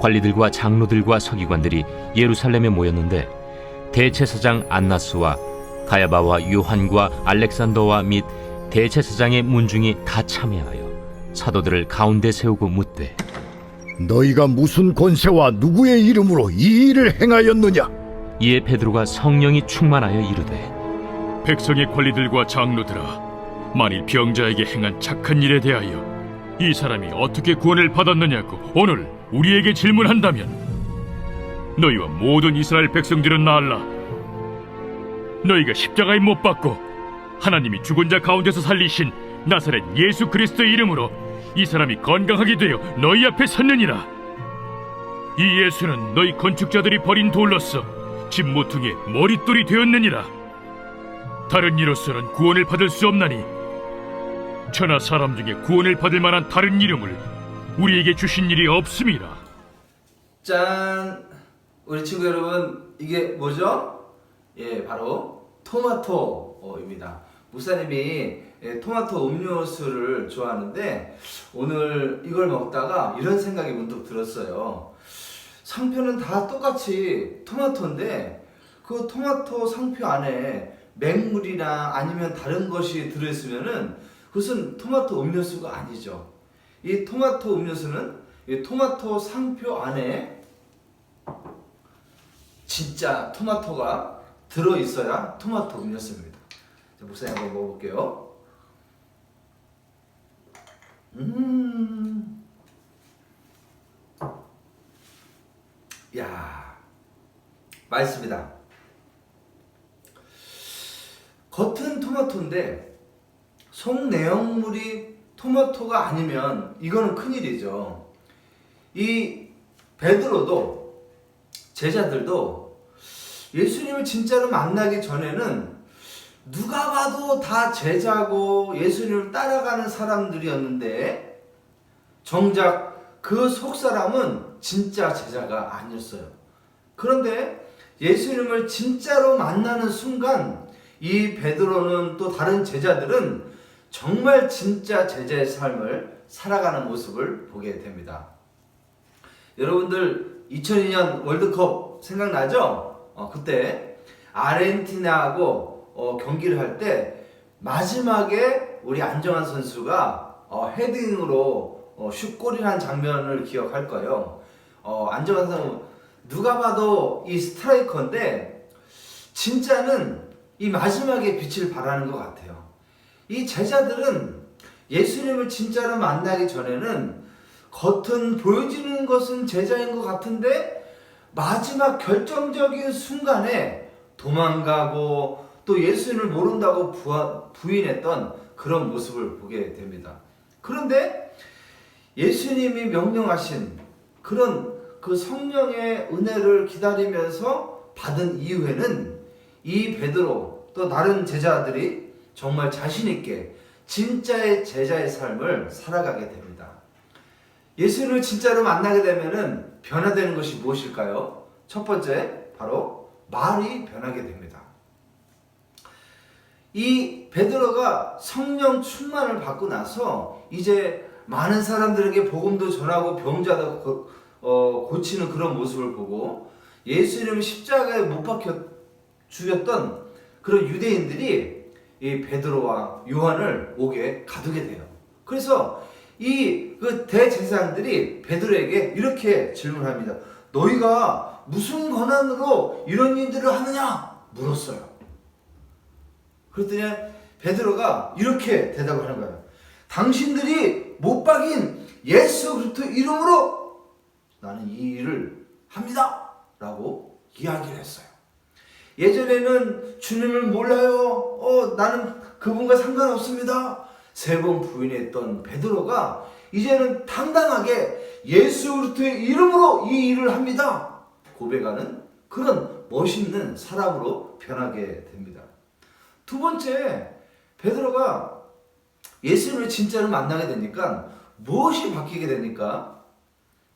관리들과 장로들과 서기관들이 예루살렘에 모였는데 대제사장 안나스와 가야바와 요한과 알렉산더와 및 대제사장의 문중이 다 참여하여 사도들을 가운데 세우고 묻되 너희가 무슨 권세와 누구의 이름으로 이 일을 행하였느냐? 이에 베드로가 성령이 충만하여 이르되 백성의 관리들과 장로들아 만일 병자에게 행한 착한 일에 대하여 이 사람이 어떻게 구원을 받았느냐고 오늘 우리에게 질문한다면 너희와 모든 이스라엘 백성들은 나알라. 너희가 십자가에 못 박고 하나님이 죽은 자 가운데서 살리신 나사렛 예수 그리스도의 이름으로 이 사람이 건강하게 되어 너희 앞에 섰느니라. 이 예수는 너희 건축자들이 버린 돌로서 집 모퉁이의 머릿돌이 되었느니라. 다른 이로서는 구원을 받을 수 없나니 천하 사람 중에 구원을 받을 만한 다른 이름을 우리에게 주신 일이 없음이라 짠! 우리 친구 여러분, 이게 뭐죠? 예, 바로 토마토입니다. 목사님이 예, 토마토 음료수를 좋아하는데 오늘 이걸 먹다가 이런 생각이 문득 들었어요. 상표는 다 똑같이 토마토인데 그 토마토 상표 안에 맹물이나 아니면 다른 것이 들어있으면은 그것은 토마토 음료수가 아니죠. 이 토마토 음료수는 이 토마토 상표 안에 진짜 토마토가 들어 있어야 토마토 음료수입니다. 자, 목사님 한번 먹어볼게요. 음, 야, 맛있습니다. 겉은 토마토인데 속 내용물이 토마토가 아니면 이거는 큰일이죠. 이 베드로도 제자들도 예수님을 진짜로 만나기 전에는 누가 봐도 다 제자고 예수님을 따라가는 사람들이었는데 정작 그 속 사람은 진짜 제자가 아니었어요. 그런데 예수님을 진짜로 만나는 순간 이 베드로는 또 다른 제자들은 정말 진짜 제자의 삶을 살아가는 모습을 보게 됩니다. 여러분들 2002년 월드컵 생각나죠? 어, 그때 아르헨티나하고 어, 경기를 할 때 마지막에 우리 안정환 선수가 어, 헤딩으로 어, 슛골을 한 장면을 기억할 거예요. 어, 안정환 선수 누가 봐도 이 스트라이커인데 진짜는 이 마지막에 빛을 발하는 것 같아요. 이 제자들은 예수님을 진짜로 만나기 전에는 겉은 보여지는 것은 제자인 것 같은데 마지막 결정적인 순간에 도망가고 또 예수님을 모른다고 부하- 부인했던 그런 모습을 보게 됩니다. 그런데 예수님이 명령하신 그런 그 성령의 은혜를 기다리면서 받은 이후에는 이 베드로 또 다른 제자들이 정말 자신 있게 진짜의 제자의 삶을 살아가게 됩니다. 예수님을 진짜로 만나게 되면은 변화되는 것이 무엇일까요? 첫 번째 바로 말이 변하게 됩니다. 이 베드로가 성령 충만을 받고 나서 이제 많은 사람들에게 복음도 전하고 병자도 고, 어, 고치는 그런 모습을 보고 예수님을 십자가에 못 박혀 죽였던 그런 유대인들이 이 베드로와 요한을 옥에 가두게 돼요. 그래서 이 그 대제사장들이 베드로에게 이렇게 질문합니다. 너희가 무슨 권한으로 이런 일들을 하느냐? 물었어요. 그랬더니 베드로가 이렇게 대답을 하는 거예요. 당신들이 못 박인 예수 그리스도 이름으로 나는 이 일을 합니다. 라고 이야기를 했어요. 예전에는 주님을 몰라요. 어, 나는 그분과 상관없습니다. 세 번 부인했던 베드로가 이제는 당당하게 예수 그리스도의 이름으로 이 일을 합니다. 고백하는 그런 멋있는 사람으로 변하게 됩니다. 두 번째, 베드로가 예수님을 진짜로 만나게 되니까 무엇이 바뀌게 되니까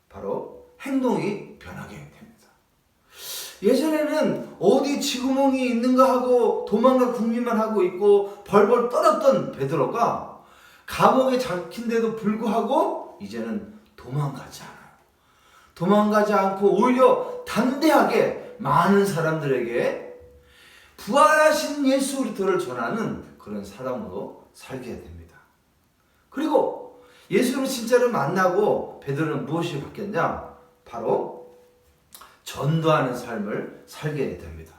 바로 행동이 변하게 됩니다. 예전에는 어디 지구멍이 있는가 하고 도망가 궁리만 하고 있고 벌벌 떨었던 베드로가 감옥에 잡힌데도 불구하고 이제는 도망가지 않아요. 도망가지 않고 오히려 담대하게 많은 사람들에게 부활하신 예수 그리스도를 전하는 그런 사람으로 살게 됩니다. 그리고 예수를 진짜로 만나고 베드로는 무엇이 바뀌었냐? 바로 전도하는 삶을 살게 됩니다.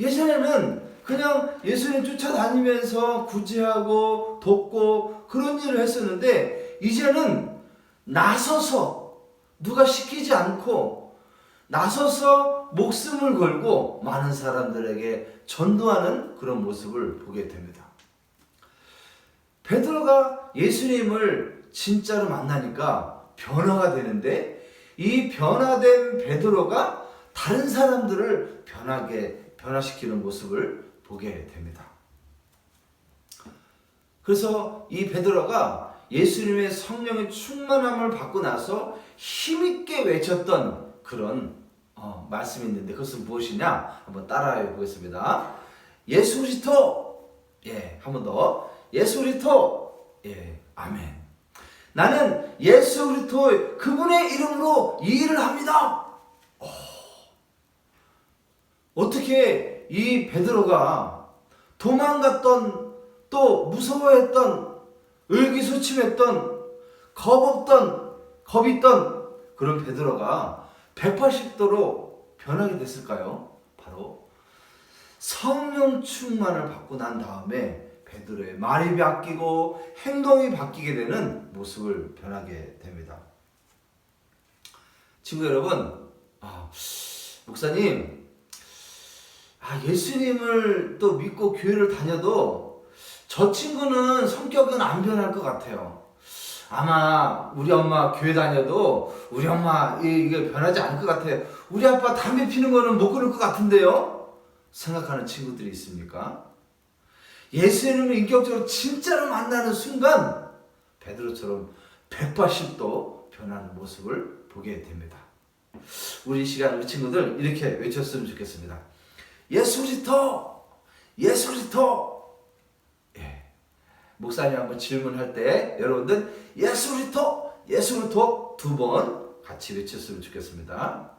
예전에는 그냥 예수님 쫓아다니면서 구제하고 돕고 그런 일을 했었는데 이제는 나서서 누가 시키지 않고 나서서 목숨을 걸고 많은 사람들에게 전도하는 그런 모습을 보게 됩니다. 베드로가 예수님을 진짜로 만나니까 변화가 되는데 이 변화된 베드로가 다른 사람들을 변하게 변화시키는 모습을 보게 됩니다. 그래서 이 베드로가 예수님의 성령의 충만함을 받고 나서 힘있게 외쳤던 그런 어, 말씀이 있는데 그것은 무엇이냐? 한번 따라해 보겠습니다. 예수 그리스도 예, 한 번 더. 예수 그리스도 예, 아멘. 나는 예수 그리스도 그분의 이름으로 이 일을 합니다. 오. 어떻게 이 베드로가 도망갔던 또 무서워했던 의기소침했던 겁없던 겁 있던 그런 베드로가 180도로 변하게 됐을까요? 바로 성령 충만을 받고 난 다음에 베드로의 말이 바뀌고 행동이 바뀌게 되는 모습을 변하게 됩니다. 친구 여러분, 아, 목사님, 아, 예수님을 또 믿고 교회를 다녀도 저 친구는 성격은 안 변할 것 같아요. 아마 우리 엄마 교회 다녀도 우리 엄마 이- 이게 변하지 않을 것 같아요. 우리 아빠 담배 피는 거는 못 끊을 것 같은데요? 생각하는 친구들이 있습니까? 예수님을 인격적으로 진짜로 만나는 순간 베드로처럼 180도 변하는 모습을 보게 됩니다. 우리 시간 우리 친구들 이렇게 외쳤으면 좋겠습니다. 예수 그리스도, 예수 그리스도. 예. 목사님 한번 질문할 때 여러분들 예수 그리스도, 예수 그리스도 두 번 같이 외쳤으면 좋겠습니다.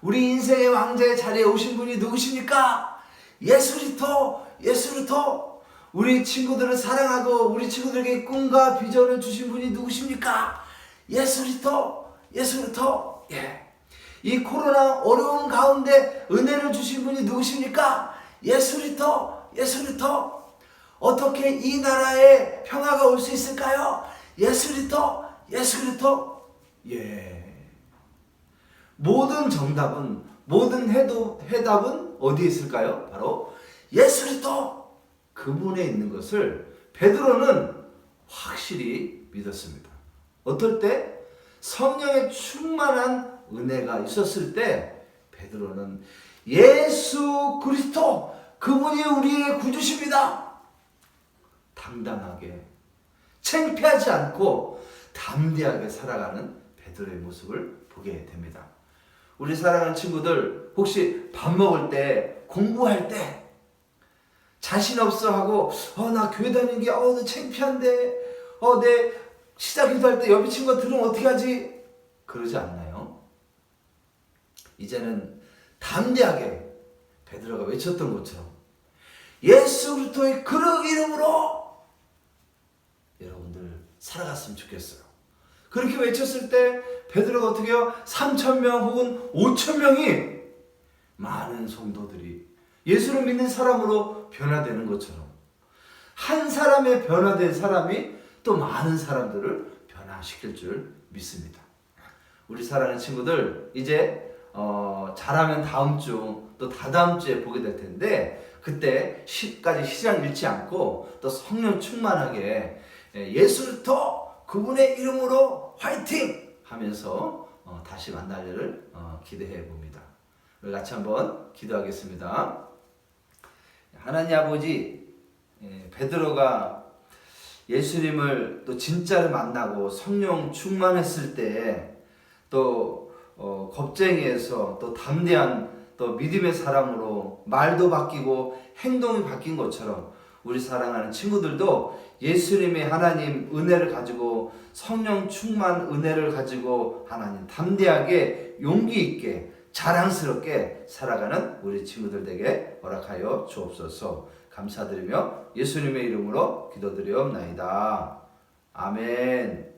우리 인생의 왕자의 자리에 오신 분이 누구십니까? 예수 그리스도, 예수 그리스도. 우리 친구들을 사랑하고 우리 친구들에게 꿈과 비전을 주신 분이 누구십니까? 예수 그리스도, 예수 그리스도. 예. 이 코로나 어려운 가운데 은혜를 주신 분이 누구십니까? 예수 그리스도, 예수 그리스도. 어떻게 이 나라에 평화가 올 수 있을까요? 예수 그리스도, 예수 그리스도. 예. 모든 정답은 모든 해도 해답은 어디에 있을까요? 바로 예수 그리스도 그분에 있는 것을 베드로는 확실히 믿었습니다. 어떨 때 성령의 충만한 은혜가 있었을 때 베드로는 예수 그리스도 그분이 우리의 구주십니다. 당당하게 창피하지 않고 담대하게 살아가는 베드로의 모습을 보게 됩니다. 우리 사랑하는 친구들 혹시 밥 먹을 때 공부할 때 자신 없어 하고 어 나 교회 다니는 게어나 창피한데 어 내 시작 기도 할 때 옆에 친구가 들으면 어떻게 하지? 그러지 않나요? 이제는 담대하게 베드로가 외쳤던 것처럼 예수 그리스도의 그 이름으로 여러분들 살아갔으면 좋겠어요. 그렇게 외쳤을 때 베드로가 어떻게 해요? 3천 명 혹은 5천 명이 많은 성도들이 예수를 믿는 사람으로 변화되는 것처럼 한 사람의 변화된 사람이 또 많은 사람들을 변화시킬 줄 믿습니다. 우리 사랑하는 친구들 이제 어, 잘하면 다음 주 또 다다음 주에 보게 될 텐데 그때 시까지 시장 잃지 않고 또 성령 충만하게 예, 예수를 더 그분의 이름으로 화이팅 하면서 어, 다시 만날 일을 어, 기대해 봅니다. 우리 같이 한번 기도하겠습니다. 하나님 아버지 예, 베드로가 예수님을 또 진짜로 만나고 성령 충만했을 때또 어, 겁쟁이에서 또 담대한 또 믿음의 사람으로 말도 바뀌고 행동이 바뀐 것처럼 우리 사랑하는 친구들도 예수님의 하나님 은혜를 가지고 성령 충만 은혜를 가지고 하나님 담대하게 용기 있게 자랑스럽게 살아가는 우리 친구들 에게 허락하여 주옵소서 감사드리며 예수님의 이름으로 기도드리옵나이다. 아멘.